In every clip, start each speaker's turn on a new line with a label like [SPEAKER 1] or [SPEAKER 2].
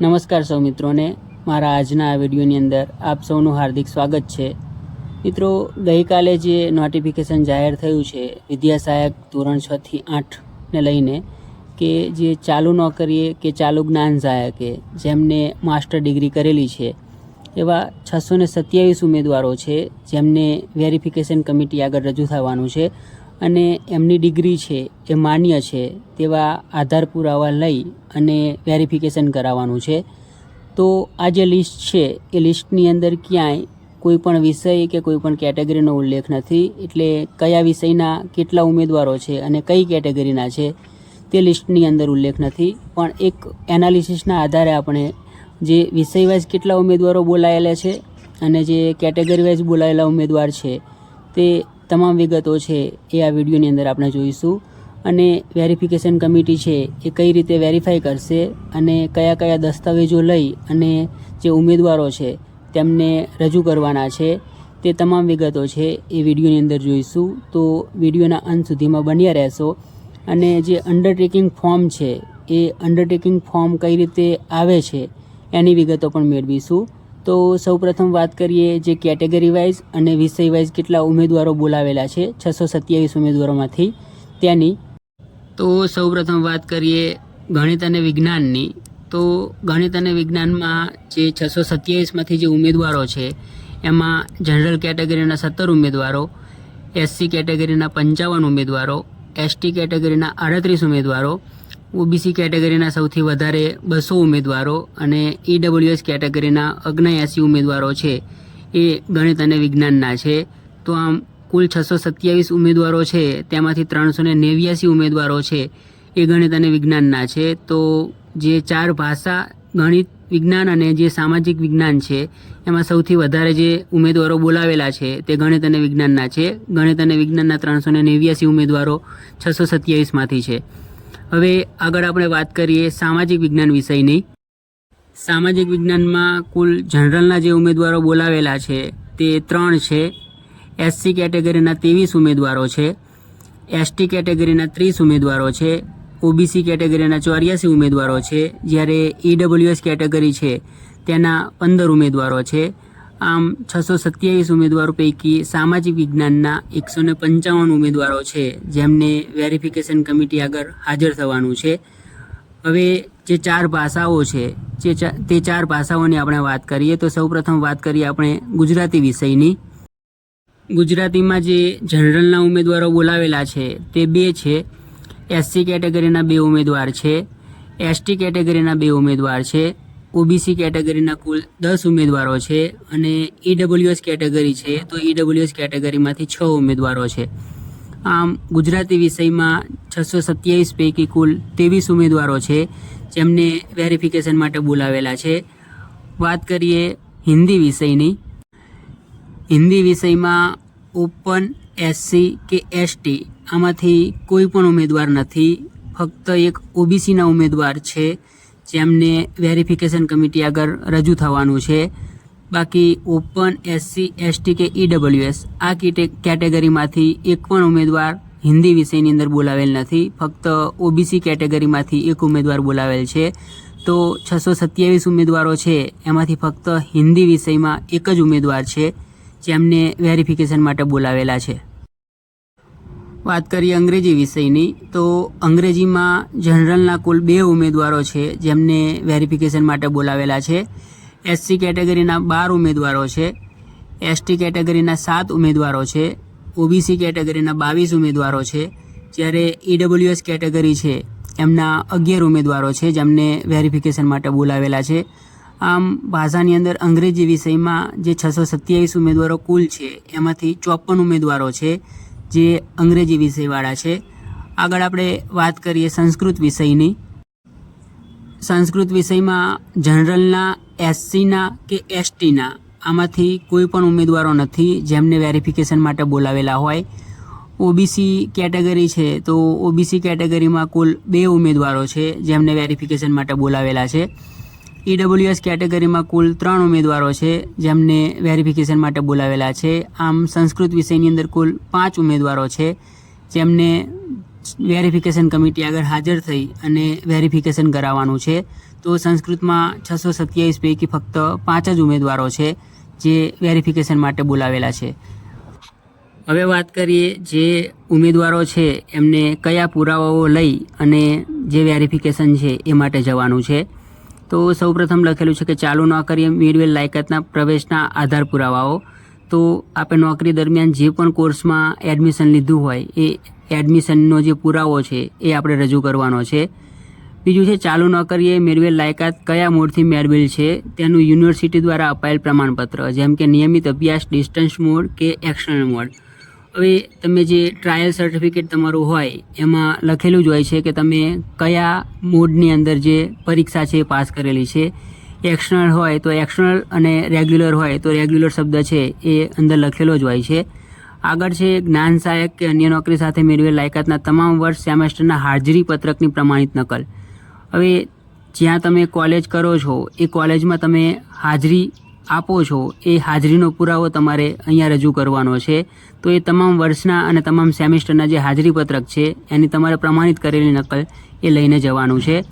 [SPEAKER 1] નમસ્કાર સૌ મિત્રોને. મારા આજના આ વિડીયોની અંદર આપ સૌનું હાર્દિક સ્વાગત છે. મિત્રો, ગઈકાલે જે નોટિફિકેશન જાહેર થયું છે વિદ્યા સહાયક ધોરણ છ થી આઠને લઈને, કે જે ચાલુ નોકરીએ કે ચાલુ જ્ઞાન સહાયકે જેમને માસ્ટર ડિગ્રી કરેલી છે, એવા છસો ને સત્યાવીસ ઉમેદવારો છે જેમને વેરિફિકેશન કમિટી આગળ રજૂ થવાનું છે. અને એમની ડિગ્રી છે, એ માન્ય છે, તેવા આધાર પુરાવા લઈ અને વેરિફિકેશન કરાવવાનું છે. તો આ જે લિસ્ટ છે, એ લિસ્ટની અંદર ક્યાંય કોઈ પણ વિષય કે કોઈ પણ કેટેગરીનો ઉલ્લેખ નથી. એટલે કયા વિષયના કેટલા ઉમેદવારો છે અને કઈ કેટેગરીના છે, તે લિસ્ટની અંદર ઉલ્લેખ નથી. પણ એક એનાલિસિસના આધારે આપણે જે વિષય વાઇઝ કેટલા ઉમેદવારો બોલાયેલા છે અને જે કેટેગરી વાઇઝ બોલાયેલા ઉમેદવાર છે, તે તમામ વિગતો છે એ આ વિડીયોની અંદર આપણે જોઈશું. અને વેરિફિકેશન કમિટી છે એ કઈ રીતે વેરીફાઈ કરશે અને કયા કયા દસ્તાવેજો લઈ અને જે ઉમેદવારો છે તેમને રજૂ કરવાના છે તે તમામ વિગતો છે એ વિડીયોની અંદર જોઈશું. તો વિડીયોના અંત સુધીમાં બન્યા રહેશો. અને જે અંડરટેકિંગ ફોર્મ છે એ અંડરટેકિંગ ફોર્મ કઈ રીતે આવે છે એની વિગતો પણ મેળવીશું. તો સૌપ્રથમ વાત કરીએ જે કેટેગરી વાઇઝ અને વિષય વાઇઝ કેટલા ઉમેદવારો બોલાવેલા છે, છસો સત્યાવીસ ઉમેદવારોમાંથી તેની તો સૌપ્રથમ વાત કરીએ ગણિત અને વિજ્ઞાનની. તો ગણિત અને વિજ્ઞાનમાં જે છસો સત્યાવીસમાંથી જે ઉમેદવારો છે, એમાં જનરલ કેટેગરીના સત્તર ઉમેદવારો, એસસી કેટેગરીના પંચાવન ઉમેદવારો, એસટી કેટેગરીના આડત્રીસ ઉમેદવારો ઓબીસી કેટેગરીના સૌથી વધારે બસો ઉમેદવારો અને ઈડબ્લ્યુએસ કેટેગરીના અગ્નયાસી ઉમેદવારો છે. એ ગણિત અને વિજ્ઞાનના છે. તો આમ કુલ છસો સત્યાવીસ ઉમેદવારો છે. તેમાંથી ત્રણસો ને નેવ્યાસી ઉમેદવારો છે. એ ગણિત અને વિજ્ઞાનના છે. તો જે ચાર ભાષા, ગણિત, વિજ્ઞાન અને જે સામાજિક વિજ્ઞાન છે, એમાં સૌથી વધારે જે ઉમેદવારો બોલાવેલા છે તે ગણિત અને વિજ્ઞાનના છે. ગણિત અને વિજ્ઞાનના ત્રણસો ને નેવ્યાસી ઉમેદવારો છસો સત્યાવીસમાંથી છે. હવે આગળ આપણે વાત કરીએ સામાજિક વિજ્ઞાન વિષયની. સામાજિક વિજ્ઞાનમાં કુલ જનરલના જે ઉમેદવારો બોલાવેલા છે તે ત્રણ છે. એસસી કેટેગરીના ત્રેવીસ ઉમેદવારો છે. એસટી કેટેગરીના ત્રીસ ઉમેદવારો છે. ઓબીસી કેટેગરીના ચોર્યાસી ઉમેદવારો છે. જ્યારે ઈડબ્લ્યુએસ કેટેગરી છે, તેના પંદર ઉમેદવારો છે. આમ છસો સત્યાવીસ ઉમેદવારો પૈકી સામાજિક વિજ્ઞાનના એકસો ને પંચાવન ઉમેદવારો છે, જેમને વેરિફિકેશન કમિટી આગળ હાજર થવાનું છે. હવે જે ચાર ભાષાઓ છે, જે તે ચાર ભાષાઓની આપણે વાત કરીએ તો સૌપ્રથમ વાત કરીએ આપણે ગુજરાતી વિષયની. ગુજરાતીમાં જે જનરલના ઉમેદવારો બોલાવેલા છે, તે બે છે. એસસી કેટેગરીના બે ઉમેદવાર છે, એસટી કેટેગરીના બે ઉમેદવાર છે. ઓબીસી કેટેગરીના કુલ દસ ઉમેદવારો છે અને ઈડબ્લ્યુએસ કેટેગરી છે, તો ઈડબ્લ્યુએસ કેટેગરીમાંથી છ ઉમેદવારો છે. આમ ગુજરાતી વિષયમાં છસો સત્યાવીસ પૈકી કુલ ત્રેવીસ ઉમેદવારો છે, જેમને વેરિફિકેશન માટે બોલાવેલા છે. વાત કરીએ હિન્દી વિષયની. હિન્દી વિષયમાં ઓપન એસસી કે એસટી આમાંથી કોઈ પણ ઉમેદવાર નથી, ફક્ત એક ઓબીસીના ઉમેદવાર છે. જેમને વેરિફિકેશન કમિટી આગળ રજૂ થવાનું છે. બાકી ઓપન એસસી, એસટી કે ઈડબ્લ્યુએસ આ કેટે- કેટેગરીમાંથી એક પણ ઉમેદવાર હિન્દી વિષયની અંદર બોલાવેલ નથી. ફક્ત ઓબીસી કેટેગરીમાંથી એક ઉમેદવાર બોલાવેલ છે. તો છસો સત્યાવીસ ઉમેદવારો છે. એમાંથી ફક્ત હિન્દી વિષયમાં એક જ ઉમેદવાર છે, જેમને વેરિફિકેશન માટે બોલાવેલા છે. વાત કરીએ અંગ્રેજી વિષયની, તો અંગ્રેજીમાં જનરલના કુલ બે ઉમેદવારો છે, જેમને વેરિફિકેશન માટે બોલાવેલા છે. એસસી કેટેગરીના બાર ઉમેદવારો છે એસટી કેટેગરીના સાત ઉમેદવારો છે ઓબીસી કેટેગરીના બાવીસ ઉમેદવારો છે. જ્યારે ઈડબ્લ્યુએસ કેટેગરી છે, એમના અગિયાર ઉમેદવારો છે, જેમને વેરિફિકેશન માટે બોલાવેલા છે. આમ ભાષાની અંદર અંગ્રેજી વિષયમાં જે છસો સત્યાવીસ ઉમેદવારો કુલ છે, એમાંથી ચોપન ઉમેદવારો છે. જે અંગ્રેજી વિષયવાળા છે. આગળ આપણે વાત કરીએ સંસ્કૃત વિષયની. સંસ્કૃત વિષયમાં જનરલના, એસસીના કે એસટીના આમાંથી કોઈ પણ ઉમેદવારો નથી જેમને વેરિફિકેશન માટે બોલાવેલા હોય. ઓબીસી કેટેગરી છે તો ઓબીસી કેટેગરીમાં કુલ બે ઉમેદવારો છે જેમને વેરિફિકેશન માટે બોલાવેલા છે. ઈડબ્લ્યુએસ કેટેગરીમાં કુલ ત્રણ ઉમેદવારો છે, જેમને વેરિફિકેશન માટે બોલાવેલા છે. આમ સંસ્કૃત વિષયની અંદર કુલ પાંચ ઉમેદવારો છે, જેમને વેરિફિકેશન કમિટી આગળ હાજર થઈ અને વેરિફિકેશન કરાવવાનું છે. તો સંસ્કૃતમાં છસો સત્યાવીસ પૈકી ફક્ત પાંચ જ ઉમેદવારો છે, જે વેરિફિકેશન માટે બોલાવેલા છે. હવે વાત કરીએ જે ઉમેદવારો છે, એમને કયા પુરાવાઓ લઈ અને જે વેરિફિકેશન છે એ માટે જવાનું છે. તો સૌપ્રથમ લખેલું છે કે ચાલુ નોકરીએ મેળવેલ લાયકાતના પ્રવેશના આધાર પુરાવાઓ. તો આપણે નોકરી દરમિયાન જે પણ કોર્સમાં એડમિશન લીધું હોય, એ એડમિશનનો જે પુરાવો છે, એ આપણે રજૂ કરવાનો છે. બીજું છે, ચાલુ નોકરીએ મેળવેલ લાયકાત કયા મોડથી મેળવેલ છે, તેનું યુનિવર્સિટી દ્વારા અપાયેલ પ્રમાણપત્ર, જેમ કે નિયમિત અભ્યાસ, ડિસ્ટન્સ મોડ કે એક્સટર્નલ મોડ. હવે તમે જે ટ્રાયલ સર્ટિફિકેટ તમારું હોય, એમાં લખેલું જ હોય છે કે તમે કયા મોડની અંદર જે પરીક્ષા છે એ પાસ કરેલી છે. એક્સટર્નલ હોય તો એક્સટર્નલ અને રેગ્યુલર હોય તો રેગ્યુલર શબ્દ છે એ અંદર લખેલો જ હોય છે. આગળ છે જ્ઞાન સહાયક કે અન્ય નોકરી સાથે મેળવેલ લાયકાતના તમામ વર્ષ સેમેસ્ટરના હાજરી પત્રકની પ્રમાણિત નકલ. હવે જ્યાં તમે કોલેજ કરો છો, એ કોલેજમાં તમે હાજરી આપો છો, એ હાજરીનો પુરાવો તમારે અહીંયા રજૂ કરવાનો છે. તો એ તમામ વર્ષના અને તમામ સેમેસ્ટરના જે હાજરી પત્રક છે, એની તમારે પ્રમાણિત કરેલી નકલ એ લઈને જવાનું છે.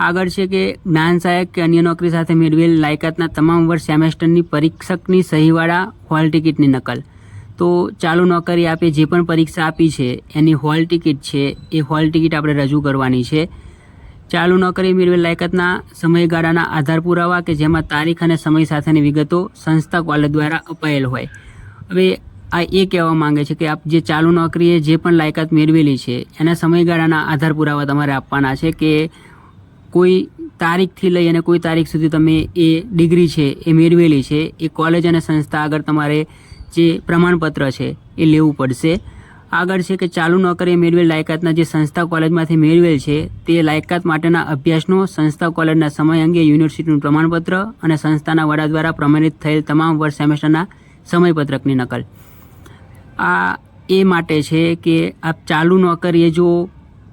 [SPEAKER 1] આગળ છે કે જ્ઞાન સહાયક કે અન્ય નોકરી સાથે મેળવેલ લાયકાતના તમામ વર્ષ સેમેસ્ટરની પરીક્ષકની સહીવાળા હોલ ટિકિટની નકલ. તો ચાલુ નોકરી આપે જે પણ પરીક્ષા આપી છે, એની હોલ ટિકિટ છે, એ હોલ ટિકિટ આપણે રજૂ કરવાની છે. ચાલુ નોકરી મેળવેલ લાયકાતના સમયગાળાના આધાર પુરાવા કે જેમાં તારીખ અને સમય સાથેની વિગતો સંસ્થા કોલેજ દ્વારા અપાયેલ હોય. હવે આ એ કહેવા માંગે છે કે આપ જે ચાલુ નોકરીએ જે પણ લાયકાત મેળવેલી છે, એના સમયગાળાના આધાર પુરાવા તમારે આપવાના છે કે કોઈ તારીખથી લઈ અને કોઈ તારીખ સુધી તમે એ ડિગ્રી છે, એ મેળવેલી છે, એ કોલેજ અને સંસ્થા આગળ તમારે જે પ્રમાણપત્ર છે એ લેવું પડશે. આગળ છે કે ચાલુ નોકરીએ મેળવેલ લાયકાતના જે સંસ્થા કોલેજમાંથી મેળવેલ છે, તે લાયકાત માટેના અભ્યાસનો સંસ્થા કોલેજના સમય અંગે યુનિવર્સિટીનું પ્રમાણપત્ર અને સંસ્થાના વડા દ્વારા પ્રમાણિત થયેલ તમામ વર્ષ સેમેસ્ટરના સમયપત્રકની નકલ. આ એ માટે છે કે આપ ચાલુ નોકરીએ જો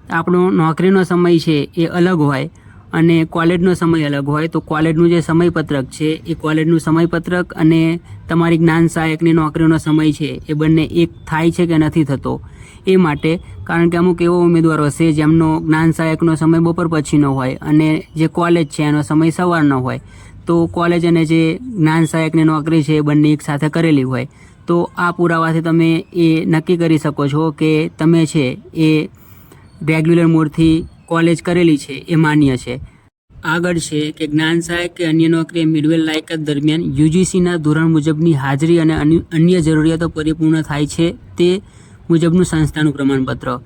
[SPEAKER 1] આપણો નોકરીનો સમય છે એ અલગ હોય અને કોલેજનો સમય અલગ હોય, તો કોલેજનું જે સમયપત્રક છે, એ કોલેજનું સમયપત્રક અને તમારી જ્ઞાન સહાયકની નોકરીનો સમય છે, એ બંને એક થાય છે કે નથી થતો? એ માટે, કારણ કે અમુક એવો ઉમેદવારો છે, જેમનો જ્ઞાન સહાયકનો સમય બપોર પછીનો હોય અને જે કોલેજ છે, એનો સમય સવારનો હોય. તો કોલેજ અને જે જ્ઞાન સહાયકની નોકરી છે, એ બંને એક સાથે કરેલી હોય. તો આ પુરાવાથી તમે એ નક્કી કરી શકો છો કે તમે છે, એ રેગ્યુલર મોડથી કોલેજ કરેલી છે, એ માન્ય છે. આગળ છે કે જ્ઞાન સહાયક કે અન્ય નોકરીએ મેળવેલ લાયકાત દરમિયાન યુજીસીના ધોરણ મુજબની હાજરી અને અન્ય- જરૂરિયાતો પરિપૂર્ણ થાય છે તે મુજબનું સંસ્થાનું પ્રમાણપત્ર.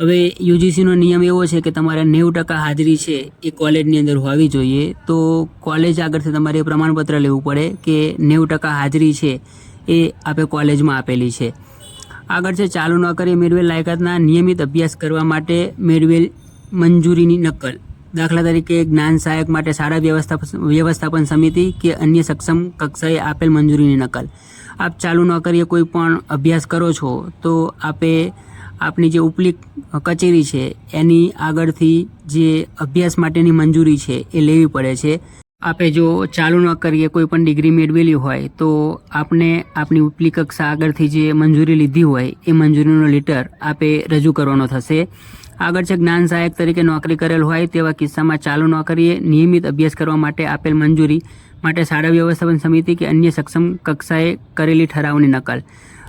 [SPEAKER 1] હવે યુજીસીનો નિયમ એવો છે કે તમારે નેવું ટકા હાજરી છે એ કોલેજની અંદર હોવી જોઈએ, તો કોલેજ આગળથી તમારે એ પ્રમાણપત્ર લેવું પડે કે નેવું ટકા હાજરી છે એ આપે કોલેજમાં આપેલી છે. આગળ છે ચાલુ નોકરી મેળવેલ લાયકાતના નિયમિત અભ્યાસ કરવા માટે મેળવેલ મંજૂરીની નકલ. દાખલા તરીકે જ્ઞાન સહાયક માટે શાળા વ્યવસ્થાપન વ્યવસ્થાપન સમિતિ કે અન્ય સક્ષમ કક્ષાએ આપેલ મંજૂરીની નકલ. આપ ચાલુ નોકરીએ કોઈ પણ અભ્યાસ કરો છો, તો આપે આપની જે ઉપલી કચેરી છે, એની આગળથી જે અભ્યાસ માટેની મંજૂરી છે, એ લેવી પડે છે. આપે જો ચાલુ ન કરીએ કોઈ પણ ડિગ્રી મેળવેલી હોય, તો આપને આપની ઉપલી કક્ષા આગળથી જે મંજૂરી લીધી હોય, એ મંજૂરીનો લેટર આપે રજૂ કરવાનો થશે. આગળ છે જ્ઞાન સહાયક તરીકે નોકરી કરેલ હોય તેવા કિસ્સામાં ચાલુ નોકરીએ નિયમિત અભ્યાસ કરવા માટે આપેલ મંજૂરી માટે શાળા વ્યવસ્થાપન સમિતિ કે અન્ય સક્ષમ કક્ષાએ કરેલી ઠરાવની નકલ.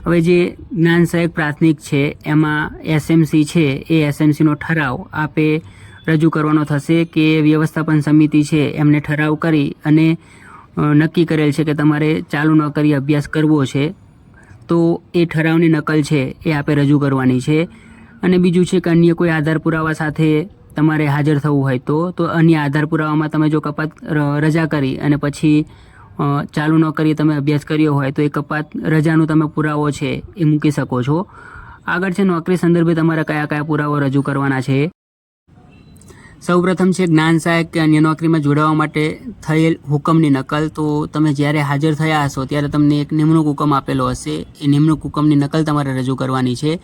[SPEAKER 1] હવે જે જ્ઞાન સહાયક પ્રાથમિક છે, એમાં એસએમસી છે, એ એસએમસીનો ઠરાવ આપે રજૂ કરવાનો થશે કે વ્યવસ્થાપન સમિતિ છે એમને ઠરાવ કરી અને નક્કી કરેલ છે કે તમારે ચાલુ નોકરી અભ્યાસ કરવો છે, તો એ ઠરાવની નકલ છે એ આપે રજૂ કરવાની છે. અને બીજું છે કે અન્ય કોઈ આધાર પુરાવા સાથે તમારે હાજર થવું હોય તો તો અન્ય આધાર પુરાવામાં તમે જો કપાત રજા કરી અને પછી ચાલુ ચાલુ નોકરી તમે અભ્યાસ કર્યો હોય તો એ કપાત, રજાનો તમે પુરાવો છે એ મૂકી શકો છો. આગળ છે નોકરી સંદર્ભે તમારે કયા કયા પુરાવો રજૂ કરવાના છે? સૌપ્રથમ છે જ્ઞાન સહાયક કે અન્ય નોકરીમાં જોડાવા માટે થયેલ હુકમની નકલ. તો તમે જ્યારે હાજર થયા હશો ત્યારે તમને એક નિમણૂક હુકમ આપેલો હશે. એ નિમણૂક હુકમની નકલ તમારે રજૂ કરવાની છે.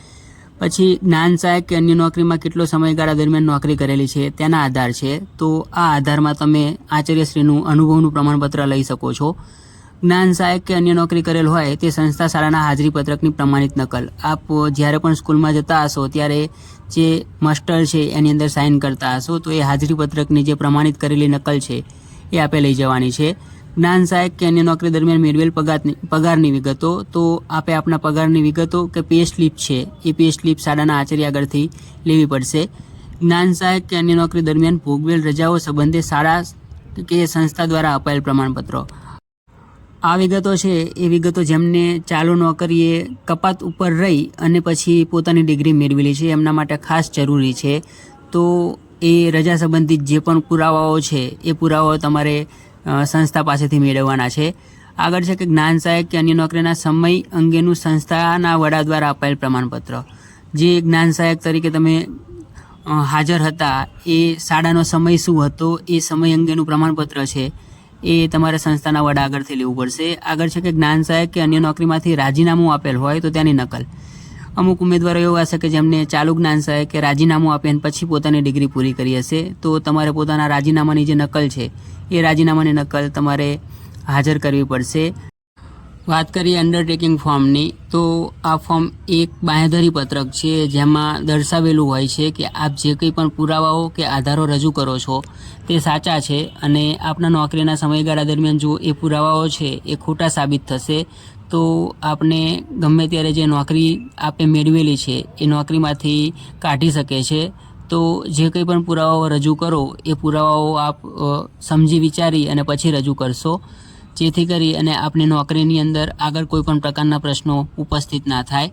[SPEAKER 1] પછી જ્ઞાન સહાયક કે અન્ય નોકરીમાં કેટલો સમયગાળા દરમિયાન નોકરી કરેલી છે તેના આધાર છે. તો આ આધારમાં તમે આચાર્યશ્રીનું અનુભવનું પ્રમાણપત્ર લઈ શકો છો. જ્ઞાન સહાયક કે અન્ય નોકરી કરેલ હોય તે સંસ્થા શાળાના હાજરી પત્રકની પ્રમાણિત નકલ. આપ જ્યારે પણ સ્કૂલમાં જતા હશો ત્યારે જે મસ્ટર છે એની અંદર સાઇન કરતા હશો તો એ હાજરી પત્રકની જે પ્રમાણિત કરેલી નકલ છે એ આપે લઈ જવાની છે. જ્ઞાન સહાયક કે અન્ય નોકરી દરમિયાન મેળવેલ પગારની પગારની વિગતો, તો આપે આપના પગારની વિગતો કે પે સ્લીપ છે, એ પે સ્લીપ શાળાના આચાર્ય આગળથી લેવી પડશે. જ્ઞાન સહાયક કે અન્ય નોકરી દરમિયાન ભોગવેલ રજાઓ સંબંધે શાળા કે સંસ્થા દ્વારા અપાયેલ પ્રમાણપત્રો. આ વિગતો છે, એ વિગતો જેમને ચાલુ નોકરીએ કપાત ઉપર રહી અને પછી પોતાની ડિગ્રી મેળવેલી છે, એમના માટે ખાસ જરૂરી છે. તો એ રજા સંબંધિત જે પણ પુરાવાઓ છે, એ પુરાવાઓ તમારે સંસ્થા પાસેથી મેળવવાના છે. આગળ છે કે જ્ઞાન સહાયક કે અન્ય નોકરીના સમય અંગેનું સંસ્થાના વડા દ્વારા અપાયેલ પ્રમાણપત્ર. જે જ્ઞાન સહાયક તરીકે તમે હાજર હતા, એ શાળાનો સમય શું હતો, એ સમય અંગેનું પ્રમાણપત્ર છે, એ તમારે સંસ્થાના વડા આગળથી લેવું પડશે. આગળ છે કે જ્ઞાન સહાયક કે અન્ય નોકરીમાંથી રાજીનામું આપેલ હોય તો તેની નકલ. અમુક ઉમેદવારો એવા હશે કે જેમને ચાલુ જ્ઞાન છે કે રાજીનામું આપે અને પછી પોતાની ડિગ્રી પૂરી કરી હશે. તો તમારે પોતાના રાજીનામાની જે નકલ છે, એ રાજીનામાની નકલ તમારે હાજર કરવી પડશે. વાત કરીએ અંડરટેકિંગ ફોર્મની તો આ ફોર્મ એક બાંયધરી પત્રક છે, જેમાં દર્શાવેલું હોય છે કે આપ જે કંઈ પણ પુરાવાઓ કે આધારો રજૂ કરો છો, તે સાચા છે અને આપના નોકરીના સમયગાળા દરમિયાન જો એ પુરાવાઓ છે, એ ખોટા સાબિત થશે તો આપને ગમે ત્યારે જે નોકરી આપે મેળવેલી છે, એ નોકરીમાંથી કાઢી શકે છે. તો જે કંઈ પણ પુરાવાઓ રજૂ કરો, એ પુરાવાઓ આપ સમજી વિચારી અને પછી રજૂ કરશો. જેથી કરી અને આપની નોકરીની અંદર આગળ કોઈ પણ પ્રકારના પ્રશ્નો ઉપસ્થિત ના થાય.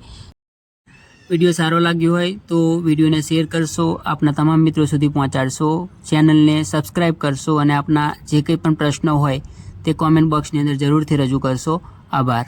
[SPEAKER 1] વીડિયો સારો લાગ્યો હોય તો વિડીયોને શેર કરશો, આપના તમામ મિત્રો સુધી પહોંચાડશો. ચેનલને સબસ્ક્રાઈબ કરશો અને આપના જે કંઈ પણ પ્રશ્નો હોય, તે કોમેન્ટ બોક્સની અંદર જરૂરથી રજૂ કરશો. આભાર.